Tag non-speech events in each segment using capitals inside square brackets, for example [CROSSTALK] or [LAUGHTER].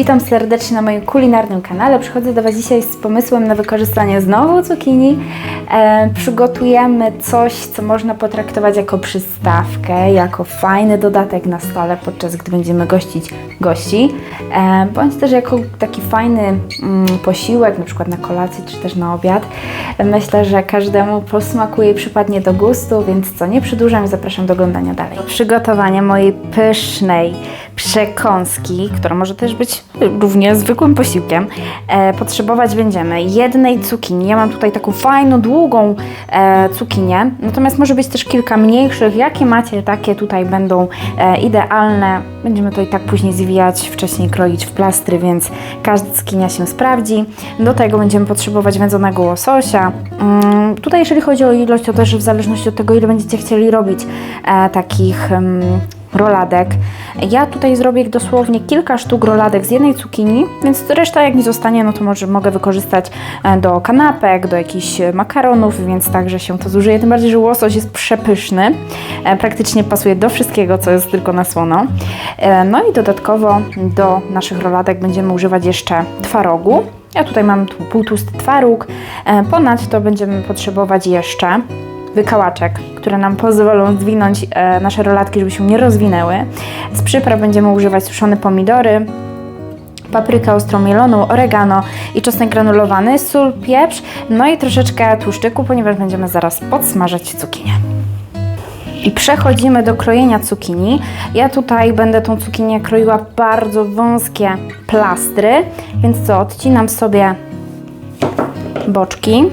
Witam serdecznie na moim kulinarnym kanale. Przychodzę do Was dzisiaj z pomysłem na wykorzystanie znowu cukinii. E, przygotujemy coś, co można potraktować jako przystawkę, jako fajny dodatek na stole, podczas gdy będziemy gościć gości, e, bądź też jako taki fajny mm, posiłek, na przykład na kolację czy też na obiad. E, Myślę, że każdemu posmakuje i przypadnie do gustu, więc co, nie przedłużam zapraszam do oglądania dalej. Przygotowanie mojej pysznej przekąski, która może też być równie zwykłym posiłkiem, e, potrzebować będziemy jednej cukinii. Ja mam tutaj taką fajną, długą e, cukinię, natomiast może być też kilka mniejszych. Jakie macie, takie tutaj będą e, idealne. Będziemy to i tak później zwijać, wcześniej kroić w plastry, więc każda cukinia się sprawdzi. Do tego będziemy potrzebować wędzonego łososia. Mm, tutaj jeżeli chodzi o ilość, to też w zależności od tego, ile będziecie chcieli robić e, takich... em, roladek. Ja tutaj zrobię dosłownie kilka sztuk roladek z jednej cukinii, więc reszta jak mi zostanie, no to może mogę wykorzystać e, do kanapek, do jakichś e, makaronów, więc także się to zużyje. Tym bardziej, że łosoś jest przepyszny. E, Praktycznie pasuje do wszystkiego, co jest tylko na słono. No i dodatkowo do naszych roladek będziemy używać jeszcze twarogu. Ja tutaj mam tu półtłusty twaróg. Ponadto będziemy potrzebować jeszcze wykałaczek, które nam pozwolą zwinąć e, nasze rolatki, żeby się nie rozwinęły. Z przypraw będziemy używać suszone pomidory, paprykę ostrą mieloną, oregano i czosnek granulowany, sól, pieprz, no i troszeczkę tłuszczyku, ponieważ będziemy zaraz podsmażać cukinię. I przechodzimy do krojenia cukinii. Ja tutaj będę tą cukinię kroiła bardzo wąskie plastry, więc co, odcinam sobie boczki.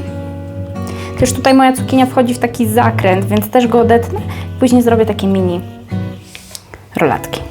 Też tutaj moja cukinia wchodzi w taki zakręt, więc też go odetnę. Później zrobię takie mini rolatki.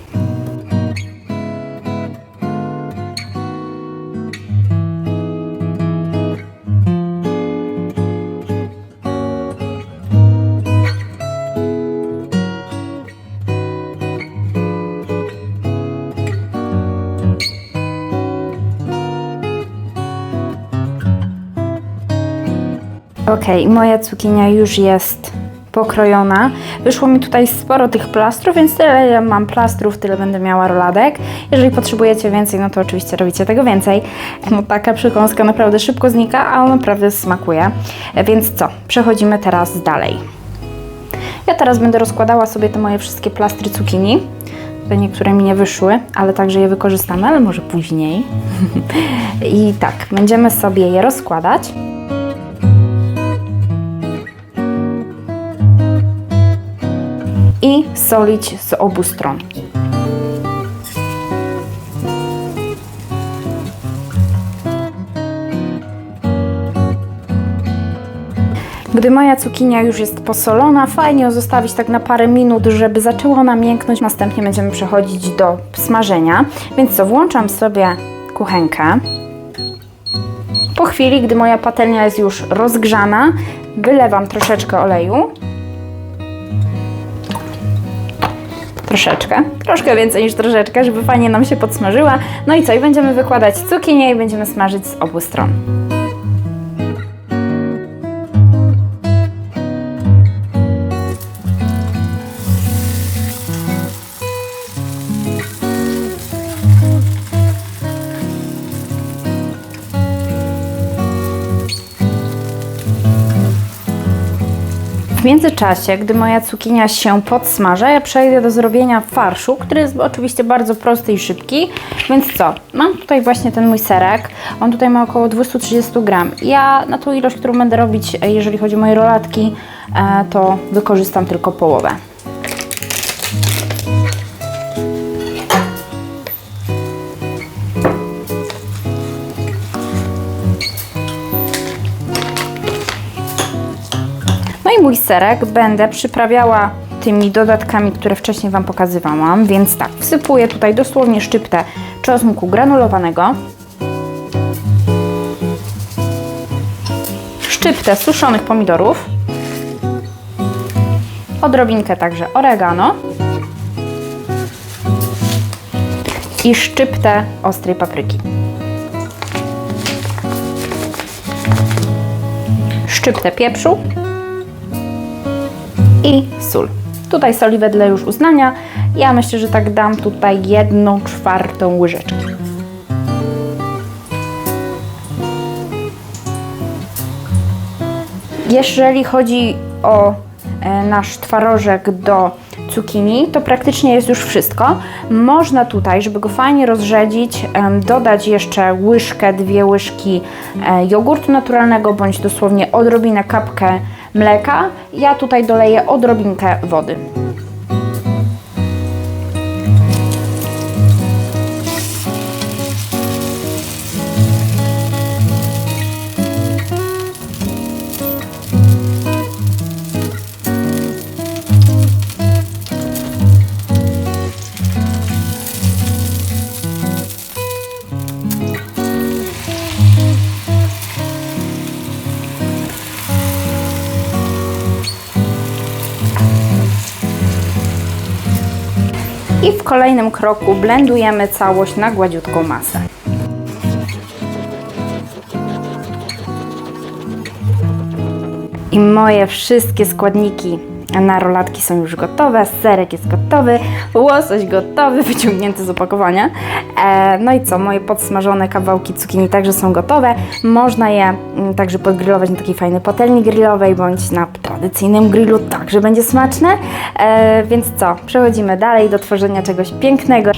Ok, moja cukinia już jest pokrojona. Wyszło mi tutaj sporo tych plastrów, więc tyle ile mam plastrów, tyle będę miała roladek. Jeżeli potrzebujecie więcej, no to oczywiście robicie tego więcej. No taka przekąska naprawdę szybko znika, a ona naprawdę smakuje. Więc co, przechodzimy teraz dalej. Ja teraz będę rozkładała sobie te moje wszystkie plastry cukinii. Tutaj niektóre mi nie wyszły, ale także je wykorzystamy, ale może później. [LAUGHS] I tak, będziemy sobie je rozkładać. I solić z obu stron. Gdy moja cukinia już jest posolona, fajnie ją zostawić tak na parę minut, żeby zaczęła ona mięknąć. Następnie będziemy przechodzić do smażenia. Więc co, włączam sobie kuchenkę. Po chwili, gdy moja patelnia jest już rozgrzana, wylewam troszeczkę oleju troszeczkę, troszkę więcej niż troszeczkę, żeby fajnie nam się podsmażyła. No i co, i będziemy wykładać cukinię i będziemy smażyć z obu stron. Międzyczasie, gdy moja cukinia się podsmaża, ja przejdę do zrobienia farszu, który jest oczywiście bardzo prosty i szybki. Więc co? Mam tutaj właśnie ten mój serek. On tutaj ma około 230 gram. Ja na tą ilość, którą będę robić, e, jeżeli chodzi o moje rolatki, e, to wykorzystam tylko połowę. Mój serek będę przyprawiała tymi dodatkami, które wcześniej Wam pokazywałam, więc tak, wsypuję tutaj dosłownie szczyptę czosnku granulowanego, szczyptę suszonych pomidorów, odrobinkę także oregano. I szczyptę ostrej papryki. Szczyptę pieprzu i sól. Tutaj soli wedle już uznania. Ja myślę, że tak dam tutaj jedną czwartą łyżeczki. Jeżeli chodzi o e, nasz twarożek do cukinii, to praktycznie jest już wszystko. Można tutaj, żeby go fajnie rozrzedzić, dodać jeszcze łyżkę, dwie łyżki e, jogurtu naturalnego, bądź dosłownie odrobinę, kapkę mleka. Ja tutaj doleję odrobinkę wody. I w kolejnym kroku blendujemy całość na gładziutką masę. I moje wszystkie składniki na rolatki są już gotowe, serek jest gotowy, łosoś gotowy, [LAUGHS] wyciągnięty z opakowania. E, no i co, moje podsmażone kawałki cukinii także są gotowe. Można je mm, także podgrillować na takiej fajnej patelni grillowej, bądź na tradycyjnym grillu, także będzie smaczne. E, więc co, przechodzimy dalej do tworzenia czegoś pięknego.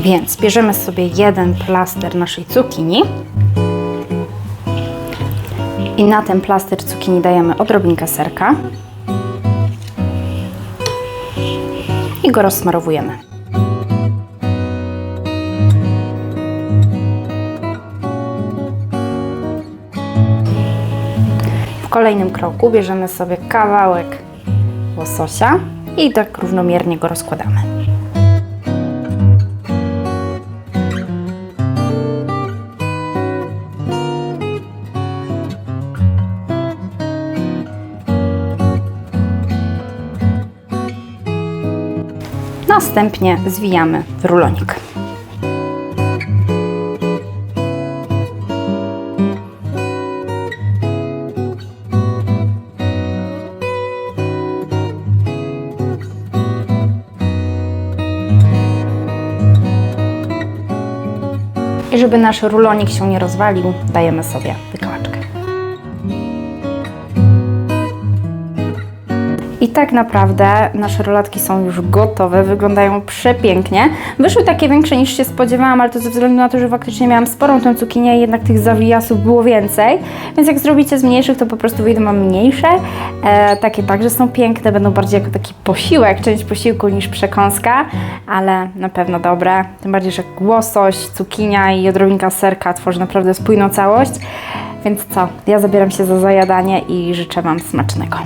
Więc bierzemy sobie jeden plaster naszej cukinii. I na ten plaster cukinii dajemy odrobinkę serka. I go rozsmarowujemy. W kolejnym kroku bierzemy sobie kawałek łososia i tak równomiernie go rozkładamy. Następnie zwijamy rulonik. I żeby nasz rulonik się nie rozwalił, dajemy sobie wykałaczkę. Tak naprawdę nasze rolatki są już gotowe, wyglądają przepięknie. Wyszły takie większe niż się spodziewałam, ale to ze względu na to, że faktycznie miałam sporą tę cukinię i jednak tych zawijasów było więcej. Więc jak zrobicie z mniejszych, to po prostu wyjdą mniejsze. E, takie także są piękne, będą bardziej jako taki posiłek, część posiłku niż przekąska, ale na pewno dobre. Tym bardziej, że łosoś, cukinia i odrobinka serka tworzy naprawdę spójną całość. Więc co, ja zabieram się za zajadanie i życzę Wam smacznego.